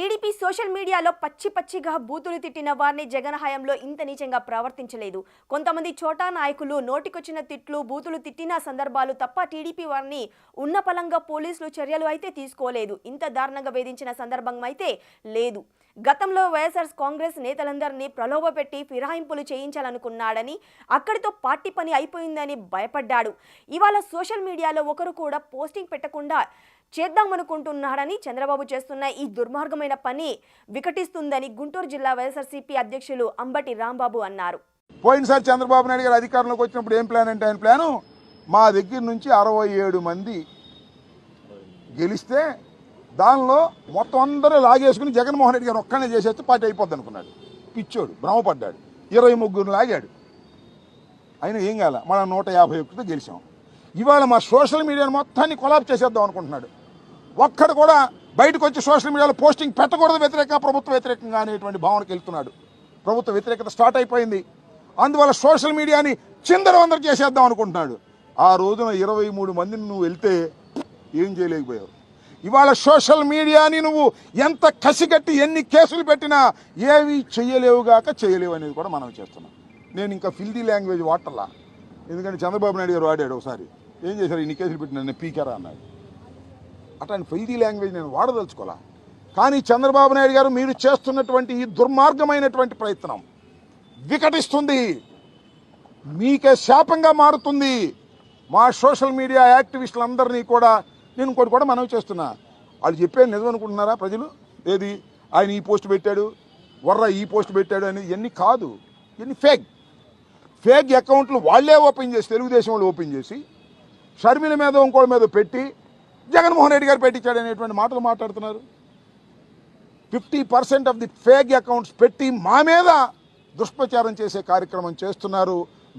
TDP social మీడియాలో పచ్చి పచ్చిగా బూతులు తిట్టిన వారిని జగన్ హయాంలో ఇంత నీచంగా ప్రవర్తించలేదు. కొంతమంది చోటా నాయకులు నోటికొచ్చిన తిట్లు బూతులు తిట్టిన సందర్భాలు తప్ప టీడీపీ వారిని ఉన్నపలంగా పోలీసులు చర్యలు అయితే తీసుకోలేదు. ఇంత దారుణంగా వేధించిన సందర్భం అయితే లేదు. గతంలో వైఎస్ఆర్ కాంగ్రెస్ నేతలందరినీ ప్రలోభపెట్టి ఫిరాయింపులు చేయించాలనుకున్నాడని అక్కడితో పార్టీ పని అయిపోయిందని భయపడ్డాడు. ఇవాళ సోషల్ మీడియాలో ఒకరు కూడా పోస్టింగ్ పెట్టకుండా చేద్దామనుకుంటున్నాడని చంద్రబాబు చేస్తున్న ఈ దుర్మార్గమైన పని వికటిస్తుందని గుంటూరు జిల్లా వైఎస్ఆర్సీపీ అధ్యక్షులు అంబటి రాంబాబు అన్నారు. పోయినసారి చంద్రబాబు నాయుడు గారు అధికారంలోకి వచ్చినప్పుడు ఏం ప్లాన్ అంటే ఆయన ప్లాను? మా దగ్గర నుంచి అరవై ఏడు మంది గెలిస్తే దానిలో మొత్తం అందరూ లాగేసుకుని జగన్మోహన్ రెడ్డి గారు ఒక్కనే చేసేస్తే పార్టీ అయిపోద్ది అనుకున్నాడు. పిచ్చోడు భ్రమపడ్డాడు. ఇరవై ముగ్గురు లాగాడు. అయినా ఏం కాల? మన నూట యాభై ఒకటితో గెలిచాం. ఇవాళ మా సోషల్ మీడియాను మొత్తాన్ని కొలాబ్ చేసేద్దాం అనుకుంటున్నాడు. ఒక్కడు కూడా బయటకు వచ్చి సోషల్ మీడియాలో పోస్టింగ్ పెట్టకూడదు వ్యతిరేకంగా ప్రభుత్వ వ్యతిరేకంగా అనేటువంటి భావనకి వెళ్తున్నాడు. ప్రభుత్వ వ్యతిరేకత స్టార్ట్ అయిపోయింది. అందువల్ల సోషల్ మీడియాని చిందరవందర చేసేద్దాం అనుకుంటున్నాడు. ఆ రోజున ఇరవై మూడు మందిని నువ్వు వెళ్తే ఏం చేయలేకపోయావు? ఇవాళ సోషల్ మీడియాని నువ్వు ఎంత కసిగట్టి ఎన్ని కేసులు పెట్టినా ఏవి చేయలేవుగాక చేయలేవు అనేది కూడా మనం చేస్తున్నాం. నేను ఇంకా ఫిల్దీ లాంగ్వేజ్ వాడటల్లా ఎందుకంటే చంద్రబాబు నాయుడు గారు వాడాడు ఒకసారి. ఏం చేశారు? ఇన్ని కేసులు పెట్టిన నేను పీకరా అన్నాడు. అట్లాంటి ఫైదీ లాంగ్వేజ్ నేను వాడదలుచుకోవాలా కానీ చంద్రబాబు నాయుడు గారు మీరు చేస్తున్నటువంటి ఈ దుర్మార్గమైనటువంటి ప్రయత్నం వికటిస్తుంది. మీకే శాపంగా మారుతుంది. మా సోషల్ మీడియా యాక్టివిస్టులందరినీ కూడా నేను ఇంకోటి కూడా మనవి చేస్తున్నా. వాళ్ళు చెప్పేది నిజం అనుకుంటున్నారా ప్రజలు? ఏది? ఆయన ఈ పోస్ట్ పెట్టాడు వర్ర ఈ పోస్ట్ పెట్టాడు అని ఇవన్నీ కాదు. ఇవన్నీ ఫేక్. ఫేక్ అకౌంట్లు వాళ్ళే ఓపెన్ చేసి తెలుగుదేశం వాళ్ళు ఓపెన్ చేసి షర్మిల మీద ఇంకోటి మీద పెట్టి జగన్మోహన్ రెడ్డి గారు పెట్టించాడు అనేటువంటి మాటలు మాట్లాడుతున్నారు. Fifty percent of the fake accounts పెట్టి మా మీద దుష్ప్రచారం చేసే కార్యక్రమం చేస్తున్నారు.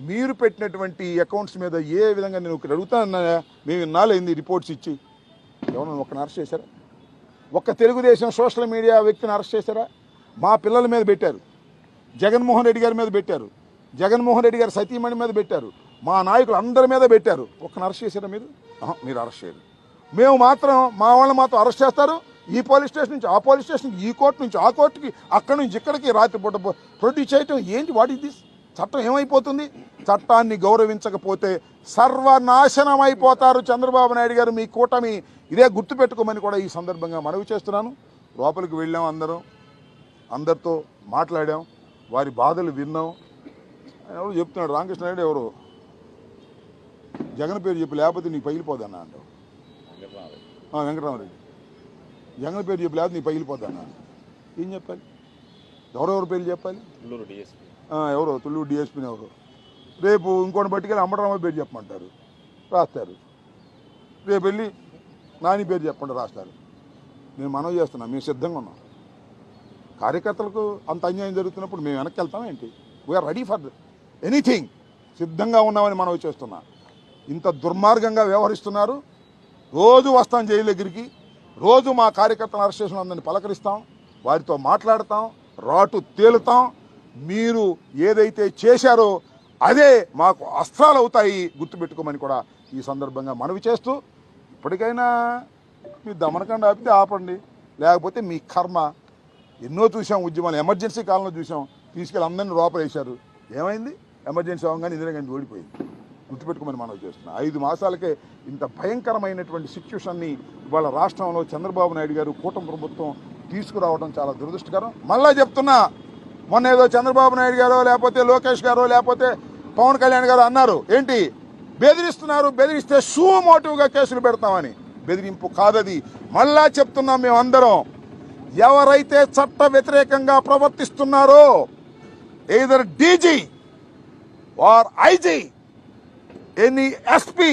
మీరు పెట్టినటువంటి అకౌంట్స్ మీద ఏ విధంగా నేను ఒకటి అడుగుతానన్నా మేము ఇన్నాళ్ళైంది రిపోర్ట్స్ ఇచ్చి. ఎవరైనా ఒక్కని అరెస్ట్ చేశారా? ఒక్క తెలుగుదేశం సోషల్ మీడియా వ్యక్తిని అరెస్ట్ చేశారా? మా పిల్లల మీద పెట్టారు. జగన్మోహన్ రెడ్డి గారి మీద పెట్టారు. జగన్మోహన్ రెడ్డి గారి సతీమణి మీద పెట్టారు. మా నాయకులు అందరి మీద పెట్టారు. ఒక్కని అరెస్ట్ చేశారా మీరు? మీరు అరెస్ట్ చేయరు. మేము మాత్రం మా వాళ్ళని మాత్రం అరెస్ట్ చేస్తారు. ఈ పోలీస్ స్టేషన్ నుంచి ఆ పోలీస్ స్టేషన్ ఈ కోర్టు నుంచి ఆ కోర్టుకి అక్కడి నుంచి ఇక్కడికి రాత్రిపూట ప్రొడ్యూస్ చేయటం ఏంటి? వాట్ ఇస్ దిస్ చట్టం ఏమైపోతుంది? చట్టాన్ని గౌరవించకపోతే సర్వనాశనం అయిపోతారు చంద్రబాబు నాయుడు గారు. మీ కూటమి ఇదే గుర్తుపెట్టుకోమని కూడా ఈ సందర్భంగా మనవి చేస్తున్నాను. లోపలికి వెళ్ళాం అందరం. అందరితో మాట్లాడాం. వారి బాధలు విన్నాం. ఆయన ఎవరు చెప్తున్నాడు రామకృష్ణ నాయుడు ఎవరు? జగన్ పేరు చెప్పి లేకపోతే నీకు పగిలిపోదన్నా అంటావు. ఆ, వెంకటరామరెడ్డి. జగన్ పేరు చెప్పి లేకపోతే నీకు పగిలిపోదన్నా ఏం చెప్పాలి? ఎవరెవరి పేర్లు చెప్పాలి? నెల్లూరు డిఎస్పీ ఎవరో? తుళ్ళూరు డిఎస్పీని ఎవరు? రేపు ఇంకోటి పట్టుకెళ్ళి అమ్మటరామ పేరు చెప్పమంటారు. రాస్తారు. రేపు వెళ్ళి నాని పేరు చెప్పండి రాస్తారు. నేను మనవి చేస్తున్నా మేము సిద్ధంగా ఉన్నాం. కార్యకర్తలకు అంత అన్యాయం జరుగుతున్నప్పుడు మేము వెనక్కి వెళ్తాం ఏంటి? వీఆర్ రెడీ ఫర్ ఎనీథింగ్ సిద్ధంగా ఉన్నామని మనవి చేస్తున్నా. ఇంత దుర్మార్గంగా వ్యవహరిస్తున్నారు. రోజు వస్తాం జైలు దగ్గరికి. రోజు మా కార్యకర్తలను అరెస్ట్ చేసిన అందరిని పలకరిస్తాం. వారితో మాట్లాడతాం. రాటు తేలుతాం. మీరు ఏదైతే చేశారో అదే మాకు అస్త్రాలు అవుతాయి గుర్తుపెట్టుకోమని కూడా ఈ సందర్భంగా మనవి చేస్తూ ఇప్పటికైనా మీ దమనకండ ఆపితే ఆపండి. లేకపోతే మీ కర్మ. ఎన్నో చూసాం ఉద్యమాలు. ఎమర్జెన్సీ కాలంలో చూసాం తీసుకెళ్ళి అందరిని లోపలేశారు. ఏమైంది? ఎమర్జెన్సీ అవ్వగానే ఇందిరాగాంధీ ఓడిపోయింది. గుర్తుపెట్టుకోమని మనం చేస్తున్నాం. ఐదు మాసాలకే ఇంత భయంకరమైనటువంటి సిచ్యువేషన్ని ఇవాళ రాష్ట్రంలో చంద్రబాబు నాయుడు గారు కూటమి ప్రభుత్వం తీసుకురావడం చాలా దురదృష్టకరం. మళ్ళా చెప్తున్నా మొన్న ఏదో చంద్రబాబు నాయుడు గారో లేకపోతే లోకేష్ గారో లేకపోతే పవన్ కళ్యాణ్ గారు అన్నారు. ఏంటి? బెదిరిస్తున్నారు బెదిరిస్తే షూ మోటివ్గా కేసులు పెడతామని. బెదిరింపు కాదది. మళ్ళా చెప్తున్నాం మేమందరం ఎవరైతే చట్ట వ్యతిరేకంగా ప్రవర్తిస్తున్నారో either DG or IG any SP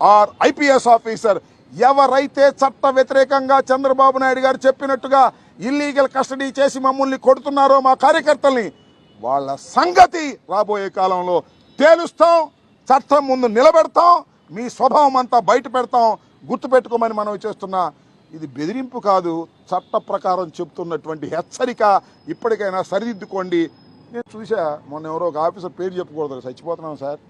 or IPS officer ఎవరైతే చట్ట వ్యతిరేకంగా చంద్రబాబు నాయుడు గారు చెప్పినట్టుగా ఇల్లీగల్ కస్టడీ చేసి మమ్మల్ని కొడుతున్నారో మా కార్యకర్తల్ని వాళ్ళ సంగతి రాబోయే కాలంలో తేలుస్తాం చట్టం ముందు నిలబెడతాం మీ స్వభావం అంతా బయట పెడతాం గుర్తుపెట్టుకోమని మనం చేస్తున్నా. ఇది బెదిరింపు కాదు చట్ట ప్రకారం చెప్తున్నటువంటి హెచ్చరిక ఇప్పటికైనా సరిదిద్దుకోండి. నేను చూసా మొన్న ఎవరో ఒక ఆఫీసర్ పేరు చెప్పకూడదు చచ్చిపోతున్నాం సార్.